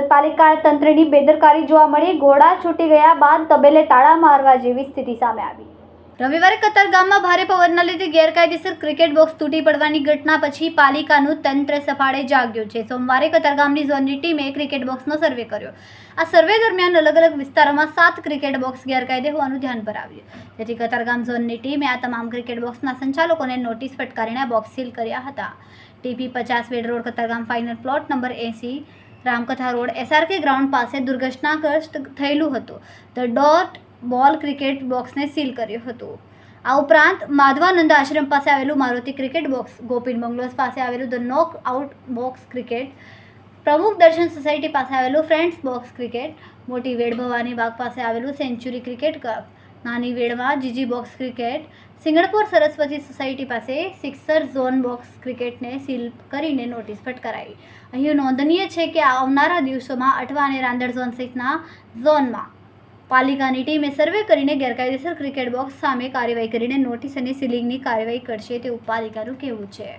પાલિકા તંત્રની બેદરકારી જોવા મળી, ઘોડા છૂટી ગયા બાદ તબેલે તાળા મારવા જેવી સ્થિતિ સામે આવી. રવિવારે કતારગામમાં ભારે પવનના લીધે ગેરકાયદેસર ક્રિકેટ બોક્સ તૂટી પડવાની ઘટના પછી પાલિકાનું તંત્ર સફાળે જાગ્યું છે. સોમવારે કતારગામની ઝોનની ટીમે ક્રિકેટ બોક્સનો સર્વે કર્યો. આ સર્વે દરમિયાન અલગ અલગ વિસ્તારોમાં સાત ક્રિકેટ બોક્સ ગેરકાયદે હોવાનું ધ્યાન પર આવ્યું જેથી કતારગામ ઝોનની ટીમે આ તમામ ક્રિકેટ બોક્સના સંચાલકોને નોટિસ ફટકારીને બોક્સ સીલ કર્યા હતા. ટીપી પચાસ Ved road Katargam final plot number એંસી રામકથા રોડ એસઆરકે ગ્રાઉન્ડ પાસે દુર્ઘટનાગ્રસ્ત થયેલું હતું. ધ ડોટ બોલ ક્રિકેટ બોક્સને સીલ કર્યું હતું. આ ઉપરાંત માધવાનંદ આશ્રમ પાસે આવેલું Maruti cricket box Gopin bungalows પાસે આવેલું the knock out box cricket Pramukh Darshan society પાસે આવેલું ફ્રેન્ડ્સ બોક્સ ક્રિકેટ મોટી વેડ ભવાની બાગ પાસે આવેલું સેન્ચુરી ક્રિકેટ ક્લબ નાની વેડમાં GG box cricket, Singanpur Saraswati society પાસે સિક્સર ઝોન બોક્સ ક્રિકેટને સીલ કરીને નોટિસ ફટકારાઈ. અહીં નોંધનીય છે કે આવનારા દિવસોમાં અઠવા અને રાંદડ ઝોન સહિતના ઝોનમાં પાલિકાની ટીમે સર્વે કરીને ગેરકાયદેસર ક્રિકેટ બોક્સ સામે કાર્યવાહી કરીને નોટિસ અને સીલિંગની કાર્યવાહી કરશે તેવું પાલિકાનું કહેવું છે.